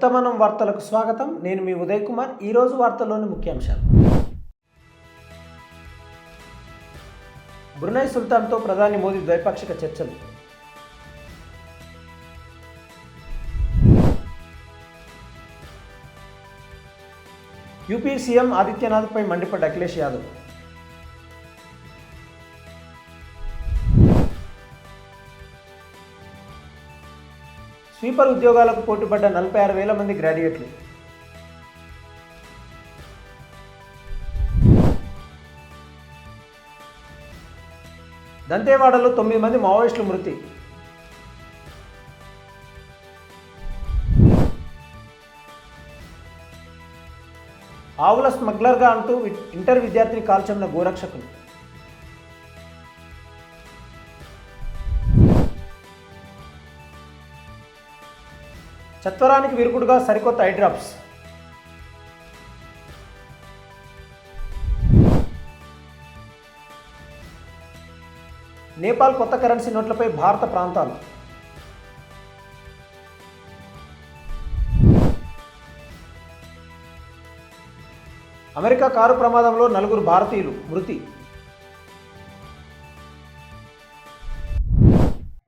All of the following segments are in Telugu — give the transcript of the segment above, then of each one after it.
వర్తమానం వార్తలకు స్వాగతం. నేను మీ ఉదయ్ కుమార్. ఈరోజు వార్తల్లోని ముఖ్యాంశాలు బ్రునై సుల్తాన్తో ప్రధాని మోదీ ద్వైపాక్షిక చర్చలు. యూపీ సీఎం ఆదిత్యనాథ్పై మండిపడ్డ అఖిలేష్ యాదవ్. స్వీపర్ ఉద్యోగాలకు పోటీపడ్డ నలభై ఆరు వేల మంది గ్రాడ్యుయేట్లు. దంతేవాడలో తొమ్మిది మంది మావోయిస్టులు మృతి. ఆవుల స్మగ్లర్గా అంటూ ఇంటర్ విద్యార్థిని కాల్చన్న గోరక్షకులు. చత్వరానికి విరుగుడుగా సరికొత్త ఐ డ్రాప్స్. నేపాల్ కొత్త కరెన్సీ నోట్లపై భారత ప్రాంతాలు. అమెరికా కారు ప్రమాదంలో నలుగురు భారతీయులు మృతి.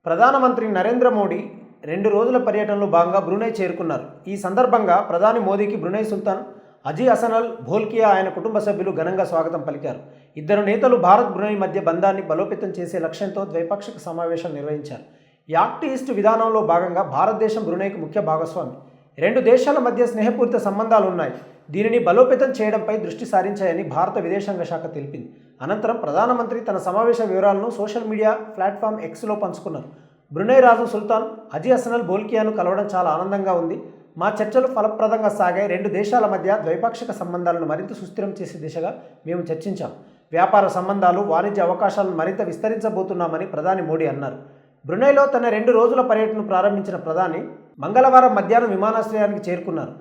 ప్రధానమంత్రి నరేంద్ర మోడీ రెండు రోజుల పర్యటనలో భాగంగా బ్రూనై చేరుకున్నారు. ఈ సందర్భంగా ప్రధాని మోదీకి బ్రునై సుల్తాన్ అజీ హసనల్ భోల్కియా ఆయన కుటుంబ సభ్యులు ఘనంగా స్వాగతం పలికారు. ఇద్దరు నేతలు భారత్ బ్రునై మధ్య బంధాన్ని బలోపేతం చేసే లక్ష్యంతో ద్వైపాక్షిక సమావేశం నిర్వహించారు. యాక్ట్ ఈస్ట్ విధానంలో భాగంగా భారతదేశం బ్రునైకి ముఖ్య భాగస్వామి. రెండు దేశాల మధ్య స్నేహపూరిత సంబంధాలు ఉన్నాయి. దీనిని బలోపేతం చేయడంపై దృష్టి సారించాయని భారత విదేశాంగ శాఖ తెలిపింది. అనంతరం ప్రధానమంత్రి తన సమావేశ వివరాలను సోషల్ మీడియా ప్లాట్ఫామ్ ఎక్స్లో పంచుకున్నారు. బ్రునై రాజు సుల్తాన్ అజీ అసనల్ బోల్కియాను కలవడం చాలా ఆనందంగా ఉంది. మా చర్చలు ఫలప్రదంగా సాగాయి. రెండు దేశాల మధ్య ద్వైపాక్షిక సంబంధాలను మరింత సుస్థిరం చేసే దిశగా మేము చర్చించాం. వ్యాపార సంబంధాలు వాణిజ్య అవకాశాలను మరింత విస్తరించబోతున్నామని ప్రధాని మోడీ అన్నారు. బ్రునైలో తన రెండు రోజుల పర్యటనను ప్రారంభించిన ప్రధాని మంగళవారం మధ్యాహ్నం విమానాశ్రయానికి చేరుకున్నారు.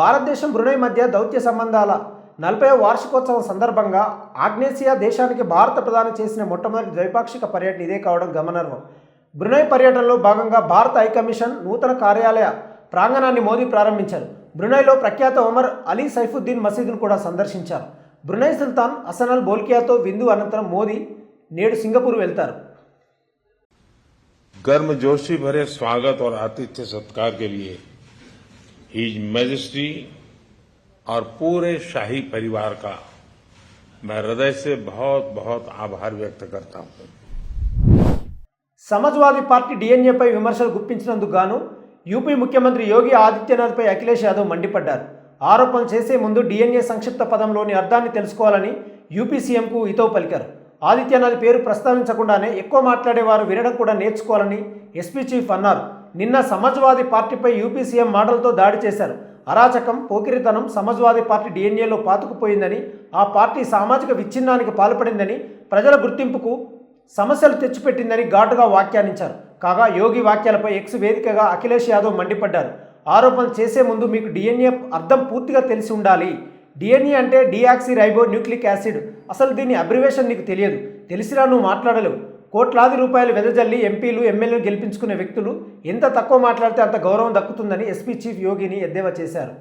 భారతదేశం బ్రునై మధ్య దౌత్య సంబంధాల నలభై వార్షికోత్సవం సందర్భంగా ఆగ్నేసియా దేశానికి భారత ప్రధాని చేసిన మొట్టమొదటి ద్వైపాక్షిక పర్యటన ఇదే కావడం గమనార్హం. బ్రునై పర్యటనలో భాగంగా భారత హైకమిషన్ నూతన కార్యాలయ ప్రాంగణాన్ని మోదీ ప్రారంభించారు బ్రునైలో ప్రఖ్యాత ఒమర్ అలీ సైఫుద్దీన్ మసీదును కూడా సందర్శించారు బ్రునై సుల్తాన్ అసనల్ బోల్కియాతో విందు అనంతరం మోదీ నేడు సింగపూర్ వెళ్తారు गर्मजोशी भरे स्वागत और आतिथ्य सत्कार के लिए हिज मैजेस्टी और पूरे शाही परिवार का मैं हृदय से बहुत बहुत आभार व्यक्त करता हूं సమాజ్వాదీ పార్టీ డిఎన్ఏపై విమర్శలు గుప్పించినందుకు గాను యూపీ ముఖ్యమంత్రి యోగి ఆదిత్యనాథ్పై అఖిలేష్ యాదవ్ మండిపడ్డారు. ఆరోపణలు చేసే ముందు డిఎన్ఏ సంక్షిప్త పదంలోని అర్థాన్ని తెలుసుకోవాలని యూపీ సీఎంకు హితవు పలికారు. ఆదిత్యనాథ్ పేరు ప్రస్తావించకుండానే ఎక్కువ మాట్లాడేవారు వినడం కూడా నేర్చుకోవాలని ఎస్పీ చీఫ్ అన్నారు. నిన్న సమాజ్వాదీ పార్టీపై యూపీ సీఎం మాటలతో దాడి చేశారు. అరాచకం పోకిరితనం సమాజ్వాదీ పార్టీ డిఎన్ఏలో పాతుకుపోయిందని ఆ పార్టీ సామాజిక విచ్ఛిన్నానికి పాల్పడిందని ప్రజల గుర్తింపుకు సమస్యలు తెచ్చిపెట్టిందని ఘాటుగా వ్యాఖ్యానించారు. కాగా యోగి వాక్యాలపై ఎక్స్ వేదికగా అఖిలేష్ యాదవ్ మండిపడ్డారు. ఆరోపణలు చేసే ముందు మీకు డిఎన్ఏ అర్థం పూర్తిగా తెలిసి ఉండాలి. డిఎన్ఏ అంటే డియాక్సీ రైబో న్యూక్లిక్ యాసిడ్. అసలు దీని అబ్రివేషన్ నీకు తెలియదు. తెలిసినా నువ్వు మాట్లాడలేవు. కోట్లాది రూపాయలు వెదజల్లి ఎంపీలు ఎమ్మెల్యేలు గెలిపించుకునే వ్యక్తులు ఎంత తక్కువ మాట్లాడితే అంత గౌరవం దక్కుతుందని ఎస్పీ చీఫ్ యోగిని ఎద్దేవా చేశారు.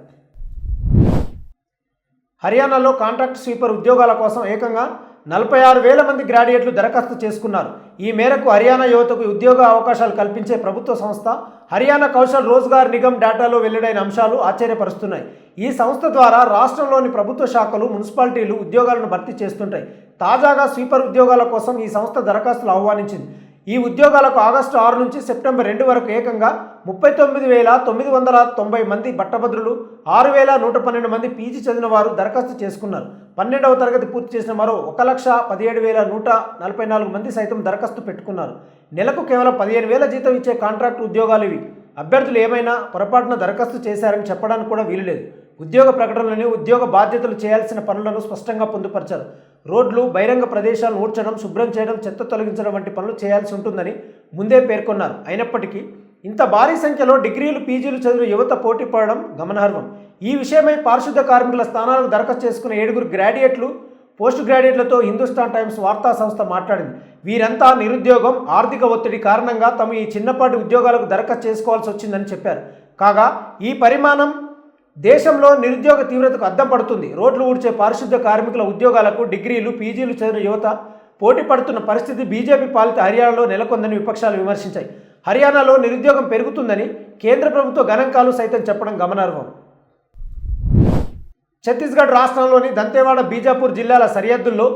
హర్యానాలో కాంట్రాక్ట్ స్వీపర్ ఉద్యోగాల కోసం ఏకంగా నలభై ఆరు వేల మంది గ్రాడ్యుయేట్లు దరఖాస్తు చేసుకున్నారు. ఈ మేరకు హర్యానా యువతకు ఉద్యోగ అవకాశాలు కల్పించే ప్రభుత్వ సంస్థ హర్యానా కౌశల్ రోజ్గార్ నిగమ్ డేటాలో వెల్లడైన అంశాలు ఆశ్చర్యపరుస్తున్నాయి. ఈ సంస్థ ద్వారా రాష్ట్రంలోని ప్రభుత్వ శాఖలు మున్సిపాలిటీలు ఉద్యోగాలను భర్తీ చేస్తుంటాయి. తాజాగా స్వీపర్ ఉద్యోగాల కోసం ఈ సంస్థ దరఖాస్తులు ఆహ్వానించింది. ఈ ఉద్యోగాలకు ఆగస్టు ఆరు నుంచి సెప్టెంబర్ రెండు వరకు ఏకంగా ముప్పై తొమ్మిది వేల తొమ్మిది వందల తొంభై మంది పట్టభద్రులు ఆరు వేల నూట పన్నెండు మంది పీజీ చదివిన వారు దరఖాస్తు చేసుకున్నారు. పన్నెండవ తరగతి పూర్తి చేసిన మరో ఒక లక్ష పదిహేడు వేల నూట నలభై నాలుగు మంది సైతం దరఖాస్తు పెట్టుకున్నారు. నెలకు కేవలం పదిహేను వేల జీతం ఇచ్చే కాంట్రాక్ట్ ఉద్యోగాలు ఇవి. అభ్యర్థులు ఏమైనా పొరపాటున దరఖాస్తు చేశారని చెప్పడానికి కూడా వీలులేదు ఉద్యోగ ప్రకటనలని ఉద్యోగ బాధ్యతలు చేయాల్సిన పనులను స్పష్టంగా పొందుపరిచారు. రోడ్లు బహిరంగ ప్రదేశాలను ఊడ్చడం శుభ్రం చేయడం చెత్త తొలగించడం వంటి పనులు చేయాల్సి ఉంటుందని ముందే పేర్కొన్నారు. అయినప్పటికీ ఇంత భారీ సంఖ్యలో డిగ్రీలు పీజీలు చదివిన యువత పోటీ పడడం గమనార్హం. ఈ విషయమై పారిశుద్ధ కార్మికుల స్థానాలకు దరఖాస్తు చేసుకున్న ఏడుగురు గ్రాడ్యుయేట్లు పోస్ట్ గ్రాడ్యుయేట్లతో హిందుస్థాన్ టైమ్స్ వార్తా సంస్థ మాట్లాడింది. వీరంతా నిరుద్యోగం ఆర్థిక ఒత్తిడి కారణంగా తమ ఈ చిన్నపాటి ఉద్యోగాలకు దరఖాస్తు చేసుకోవాల్సి వచ్చిందని చెప్పారు. కాగా ఈ పరిమాణం దేశంలో నిరుద్యోగ తీవ్రతకు అద్దం పడుతుంది. రోడ్లు ఊడ్చే పారిశుద్ధ్య కార్మికుల ఉద్యోగాలకు డిగ్రీలు పీజీలు చదివిన యువత పోటీ పడుతున్న పరిస్థితి బీజేపీ పాలిత హర్యానాలో నెలకొందని విపక్షాలు విమర్శించాయి. హర్యానాలో నిరుద్యోగం పెరుగుతుందని కేంద్ర ప్రభుత్వ గణాంకాలు సైతం చెప్పడం గమనార్హం. ఛత్తీస్గఢ్ రాష్ట్రంలోని దంతేవాడ బీజాపూర్ జిల్లాల సరిహద్దుల్లో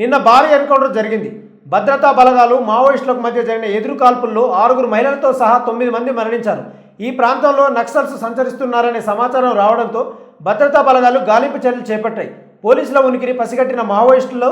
నిన్న భారీ ఎన్కౌంటర్ జరిగింది. భద్రతా బలగాలు మావోయిస్టులకు మధ్య జరిగిన ఎదురు కాల్పుల్లో ఆరుగురు మహిళలతో సహా తొమ్మిది మంది మరణించారు. ఈ ప్రాంతంలో నక్సల్స్ సంచరిస్తున్నారనే సమాచారం రావడంతో భద్రతా బలగాలు గాలింపు చర్యలు చేపట్టాయి. పోలీసుల ఉనికిని పసిగట్టిన మావోయిస్టులు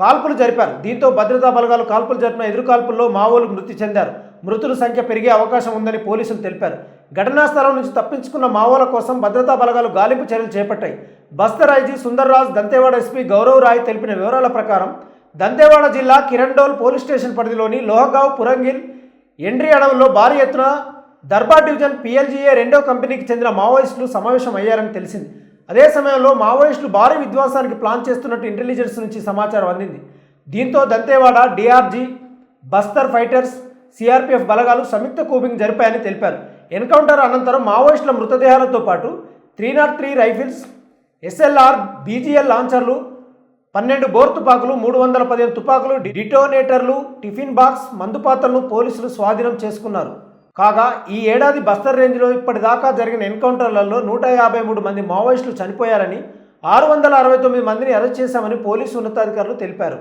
కాల్పులు జరిపారు. దీంతో భద్రతా బలగాలు కాల్పులు జరిపిన ఎదురు కాల్పుల్లో మావోలు మృతి చెందారు. మృతుల సంఖ్య పెరిగే అవకాశం ఉందని పోలీసులు తెలిపారు. ఘటనా స్థలం నుంచి తప్పించుకున్న మావోల కోసం భద్రతా బలగాలు గాలింపు చర్యలు చేపట్టాయి. బస్తర్ ఐజీ సుందర్రాజ్ దంతేవాడ ఎస్పీ గౌరవ్ రాయ్ తెలిపిన వివరాల ప్రకారం దంతేవాడ జిల్లా కిరణ్డోల్ పోలీస్ స్టేషన్ పరిధిలోని లోహగావ్ పురంగిల్ ఎండ్రి అడవుల్లో భారీ ఎత్తున దర్బార్ డివిజన్ పిఎల్జీఏ రెండో కంపెనీకి చెందిన మావోయిస్టులు సమావేశం అయ్యారని తెలిసింది. అదే సమయంలో మావోయిస్టులు భారీ విధ్వంసానికి ప్లాన్ చేస్తున్నట్టు ఇంటెలిజెన్స్ నుంచి సమాచారం అందింది. దీంతో Dantewada DRG Bastar fighters CRPF బలగాలు సంయుక్త కూబింగ్ జరిపాయని తెలిపారు. ఎన్కౌంటర్ అనంతరం మావోయిస్టుల మృతదేహాలతో పాటు three not three rifles SLR BGL లాంచర్లు పన్నెండు బోర్ తుపాకులు మూడు వందల పదిహేను తుపాకులు డిటోనేటర్లు టిఫిన్ బాక్స్ మందుపాత్రలను పోలీసులు స్వాధీనం చేసుకున్నారు. కాగా ఈ ఏడాది బస్తర్ రేంజ్లో ఇప్పటిదాకా జరిగిన ఎన్కౌంటర్లలో నూట యాభై మూడు మంది మావోయిస్టులు చనిపోయారని ఆరు వందల అరవై తొమ్మిది మందిని అరెస్ట్ చేశామని పోలీసు ఉన్నతాధికారులు తెలిపారు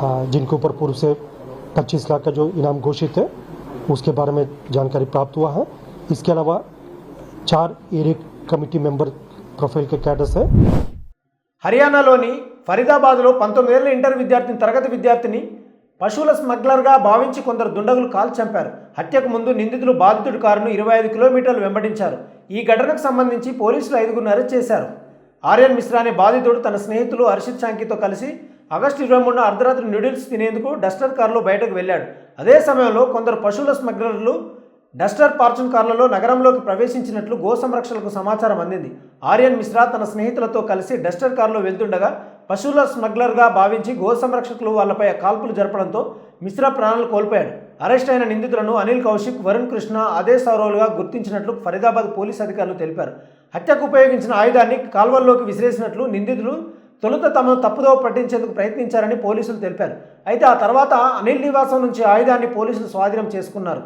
हाँ, जिनके ऊपर पूर्व से 25 लाख का जो इनाम घोषित है उसके बारे में जानकारी प्राप्त हुआ है इसके अलावा चार एरिक कमेटी मेंबर प्रोफाइल के कैडर्स हैं హర్యానాలోని ఫరీదాబాద్లో పంతొమ్మిదేళ్ల ఇంటర్ విద్యార్థిని తరగతి విద్యార్థిని పశువుల స్మగ్లర్గా భావించి కొందరు దుండగులు కాల్ చంపారు. హత్యకు ముందు నిందితులు బాధితుడి కారును ఇరవై ఐదు కిలోమీటర్లు వెంబడించారు. ఈ ఘటనకు సంబంధించి పోలీసులు ఐదుగురిని అరెస్ట్ చేశారు. ఆర్యన్ మిశ్రా అనే బాధితుడు తన స్నేహితులు హర్షిత్ శాంకితో కలిసి ఆగస్టు ఇరవై మూడున అర్ధరాత్రి నూడిల్స్ తినేందుకు డస్టర్ కారులో బయటకు వెళ్ళాడు. అదే సమయంలో కొందరు పశువుల స్మగ్లర్లు డస్టర్ ఫార్చ్యూన్ కార్లలో నగరంలోకి ప్రవేశించినట్లు గో సంరక్షణకు సమాచారం అందింది. ఆర్యన్ మిశ్రా తన స్నేహితులతో కలిసి డస్టర్ కారులో వెళ్తుండగా పశువుల స్మగ్లర్గా భావించి గో సంరక్షకులు వాళ్ళపై కాల్పులు జరపడంతో మిశ్రా ప్రాణాలు కోల్పోయాడు. అరెస్ట్ అయిన నిందితులను అనిల్ కౌశిక్ వరుణ్ కృష్ణ అదే సౌరవులుగా గుర్తించినట్లు ఫరీదాబాద్ పోలీస్ అధికారులు తెలిపారు. హత్యకు ఉపయోగించిన ఆయుధాన్ని కాల్వల్లోకి విసిరేసినట్లు నిందితులు తొలుత తమను తప్పుదోవ పట్టించేందుకు ప్రయత్నించారని పోలీసులు తెలిపారు. అయితే ఆ తర్వాత అనిల్ నివాసం నుంచి ఆయుధాన్ని పోలీసులు స్వాధీనం చేసుకున్నారు.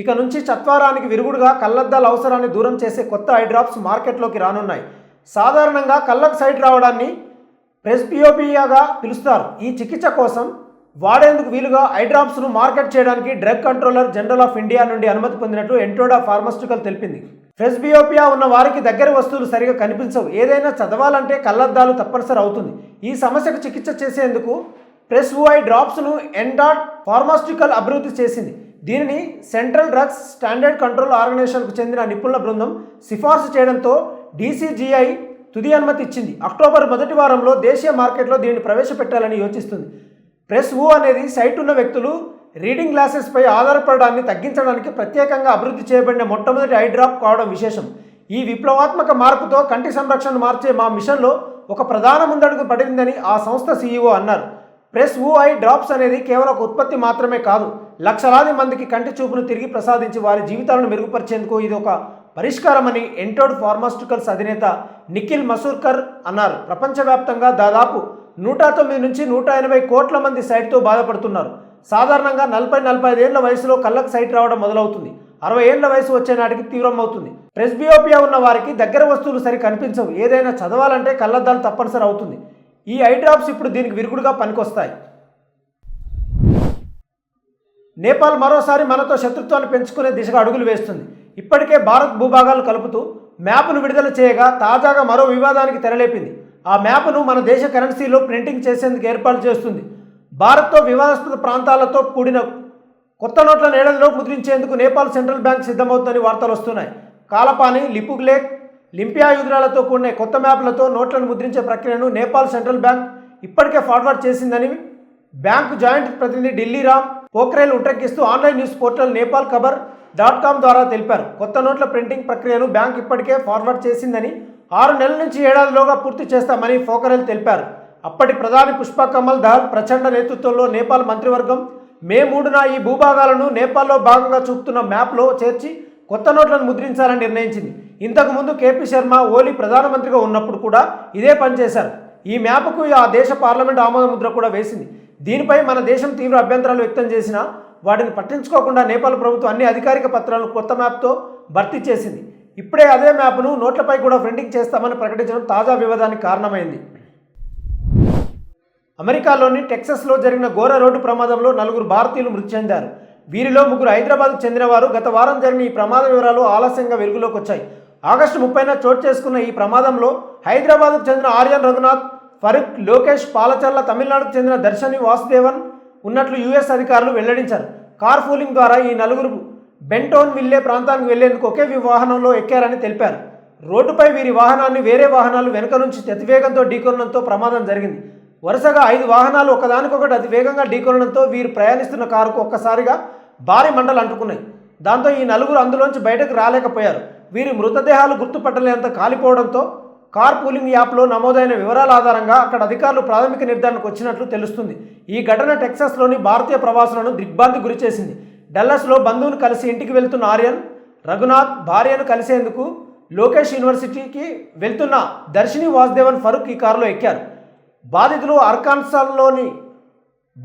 ఇక నుంచి చత్వారానికి విరుగుడుగా కళ్ళద్దాల అవసరాన్ని దూరం చేసే కొత్త ఐ డ్రాప్స్ మార్కెట్లోకి రానున్నాయి. సాధారణంగా కళ్ళకు సైట్ రావడాన్ని ప్రెస్బియోపియాగా పిలుస్తారు. ఈ చికిత్స కోసం వాడేందుకు వీలుగా ఐ డ్రాప్స్ను మార్కెట్ చేయడానికి drug controller general of India నుండి అనుమతి పొందినట్లు ఎంటోడా ఫార్మాస్టికల్ తెలిపింది. ప్రెస్బియోపియా ఉన్న వారికి దగ్గర వస్తువులు సరిగా కనిపించవు. ఏదైనా చదవాలంటే కళ్ళద్దాలు తప్పనిసరి అవుతుంది. ఈ సమస్యకు చికిత్స చేసేందుకు ప్రెస్వుఐ డ్రాప్స్ను ఎండాట్ ఫార్మాస్యూటికల్ అభివృద్ధి చేసింది. దీనిని సెంట్రల్ డ్రగ్స్ స్టాండర్డ్ కంట్రోల్ ఆర్గనైజేషన్కు చెందిన నిపుణుల బృందం సిఫార్సు చేయడంతో డీసీజీఐ తుది అనుమతి ఇచ్చింది. అక్టోబర్ మొదటి వారంలో దేశీయ మార్కెట్లో దీనిని ప్రవేశపెట్టాలని యోచిస్తుంది. ప్రెస్ ఊ అనేది సైట్ ఉన్న వ్యక్తులు రీడింగ్ గ్లాసెస్పై ఆధారపడడాన్ని తగ్గించడానికి ప్రత్యేకంగా అభివృద్ధి చేయబడిన మొట్టమొదటి ఐ డ్రాప్ కావడం విశేషం. ఈ విప్లవాత్మక మార్పుతో కంటి సంరక్షణను మార్చే మా మిషన్లో ఒక ప్రధాన ముందడుగు పడిందని ఆ సంస్థ సీఈఓ అన్నారు. ప్రెస్ ఊ ఐ డ్రాప్స్ అనేది కేవలం ఒక ఉత్పత్తి మాత్రమే కాదు లక్షలాది మందికి కంటి చూపును తిరిగి ప్రసాదించి వారి జీవితాలను మెరుగుపరిచేందుకు ఇది ఒక పరిష్కారమని ఎంటోడ్ ఫార్మాస్యూటికల్స్ అధినేత నిఖిల్ మసూర్కర్ అన్నారు. ప్రపంచవ్యాప్తంగా దాదాపు నూట తొమ్మిది నుంచి నూట ఎనభై కోట్ల మంది సైట్తో బాధపడుతున్నారు. సాధారణంగా నలభై నలభై ఐదేళ్ళ వయసులో కళ్ళకు సైట్ రావడం మొదలవుతుంది. అరవై ఏళ్ళ వయసు వచ్చే నాటికి తీవ్రమవుతుంది. ప్రెస్బియోపియా ఉన్న వారికి దగ్గర వస్తువులు సరి కనిపించవు. ఏదైనా చదవాలంటే కళ్ళద్దాలు తప్పనిసరి అవుతుంది. ఈ ఐ డ్రాప్స్ ఇప్పుడు దీనికి విరుగుడుగా పనికొస్తాయి. నేపాల్ మరోసారి మనతో శత్రుత్వాన్ని పెంచుకునే దిశగా అడుగులు వేస్తుంది. ఇప్పటికే భారత్ భూభాగాలు కలుపుతూ మ్యాప్ను విడుదల చేయగా తాజాగా మరో వివాదానికి తెరలేపింది. ఆ మ్యాప్ను మన దేశ కరెన్సీలో ప్రింటింగ్ చేసేందుకు ఏర్పాటు చేస్తుంది. భారత్తో వివాదాస్పద ప్రాంతాలతో కూడిన కొత్త నోట్ల ఏడాదిలో ముద్రించేందుకు నేపాల్ సెంట్రల్ బ్యాంక్ సిద్ధమవుతుందని వార్తలు వస్తున్నాయి. కాలపాని లిపుగ్లేక్ లింపియా యుద్ధాలతో కూడిన కొత్త మ్యాప్లతో నోట్లను ముద్రించే ప్రక్రియను నేపాల్ సెంట్రల్ బ్యాంక్ ఇప్పటికే ఫార్వర్డ్ చేసిందని బ్యాంకు జాయింట్ ప్రతినిధి Dilli Ram Pokhrel ఉటంకిస్తూ online news portal Nepal Khabar dot com ద్వారా తెలిపారు. కొత్త నోట్ల ప్రింటింగ్ ప్రక్రియను బ్యాంక్ ఇప్పటికే ఫార్వర్డ్ చేసిందని ఆరు నెలల నుంచి ఏడాదిలోగా పూర్తి చేస్తామని పోఖరేల్ తెలిపారు. అప్పటి ప్రధాని పుష్ప కమల్ దహల్ ప్రచండ నేతృత్వంలో నేపాల్ మంత్రివర్గం మే మూడున ఈ భూభాగాలను నేపాల్లో భాగంగా చూపుతున్న మ్యాప్లో చేర్చి కొత్త నోట్లను ముద్రించాలని నిర్ణయించింది. ఇంతకుముందు కేపీ శర్మ ఓలీ ప్రధానమంత్రిగా ఉన్నప్పుడు కూడా ఇదే పనిచేశారు. ఈ మ్యాప్కు ఆ దేశ పార్లమెంట్ ఆమోద ముద్ర కూడా వేసింది. దీనిపై మన దేశం తీవ్ర అభ్యంతరాలు వ్యక్తం చేసినా వాటిని పట్టించుకోకుండా నేపాల్ ప్రభుత్వం అన్ని అధికారిక పత్రాలను కొత్త మ్యాప్తో భర్తీ చేసింది. ఇప్పుడే అదే మ్యాప్ను నోట్లపై కూడా ప్రింటింగ్ చేస్తామని ప్రకటించడం తాజా వివాదానికి కారణమైంది. అమెరికాలోని టెక్సస్లో జరిగిన ఘోర రోడ్డు ప్రమాదంలో నలుగురు భారతీయులు మృతి చెందారు. వీరిలో ముగ్గురు హైదరాబాద్కు చెందినవారు. గత వారం జరిగిన ఈ ప్రమాద వివరాలు ఆలస్యంగా వెలుగులోకి వచ్చాయి. ఆగస్టు ముప్పైన చోటు చేసుకున్న ఈ ప్రమాదంలో హైదరాబాద్కు చెందిన ఆర్యన్ రఘునాథ్ ఫరూక్ లోకేష్ పాలచర్ల తమిళనాడుకు చెందిన దర్శని వాసుదేవన్ ఉన్నట్లు యుఎస్ అధికారులు వెల్లడించారు. కార్ పూలింగ్ ద్వారా ఈ నలుగురు బెంటోన్ విల్లే ప్రాంతానికి వెళ్ళేందుకు ఒకే వాహనంలో ఎక్కారని తెలిపారు. రోడ్డుపై వీరి వాహనాన్ని వేరే వాహనాలు వెనుక నుంచి అతివేగంతో ఢీకొనడంతో ప్రమాదం జరిగింది. వరుసగా ఐదు వాహనాలు ఒకదానికొకటి అతి వేగంగా ఢీకొనడంతో వీరు ప్రయాణిస్తున్న కారుకు ఒక్కసారిగా భారీ మంటలు అంటుకున్నాయి. దాంతో ఈ నలుగురు అందులోంచి బయటకు రాలేకపోయారు. వీరి మృతదేహాలు గుర్తుపట్టలేనంత కాలిపోవడంతో కార్ పూలింగ్ యాప్లో నమోదైన వివరాల ఆధారంగా అక్కడ అధికారులు ప్రాథమిక నిర్ధారణకు వచ్చినట్లు తెలుస్తుంది. ఈ ఘటన టెక్సాస్లోని భారతీయ ప్రవాసులను దిగ్భ్రాంతి గురిచేసింది డల్లస్లో బంధువును కలిసి ఇంటికి వెళ్తున్న ఆర్యన్ రఘునాథ్ భార్యను కలిసేందుకు లోకేష్ యూనివర్సిటీకి వెళ్తున్న దర్శిని వాసుదేవన్ ఫరూక్ ఈ కారులో ఎక్కారు. బాధితులు అర్కాన్సాల్లోని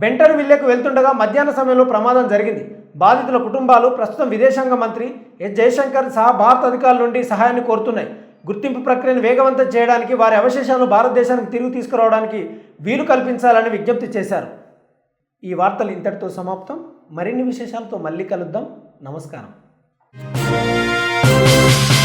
బెంటర్ విల్లేకు వెళ్తుండగా మధ్యాహ్న సమయంలో ప్రమాదం జరిగింది. బాధితుల కుటుంబాలు ప్రస్తుతం విదేశాంగ మంత్రి ఎస్. జయశంకర్ సహా భారత అధికారుల నుండి సహాయాన్ని కోరుతున్నాయి. గుర్తింపు ప్రక్రియను వేగవంతం చేయడానికి వారి అవశేషాలను భారతదేశానికి తిరిగి తీసుకురావడానికి వీలు కల్పించాలని విజ్ఞప్తి చేశారు. ఈ వార్తలు ఇంతటితో సమాప్తం. మరిన్ని విశేషాలతో మళ్ళీ కలుద్దాం. నమస్కారం.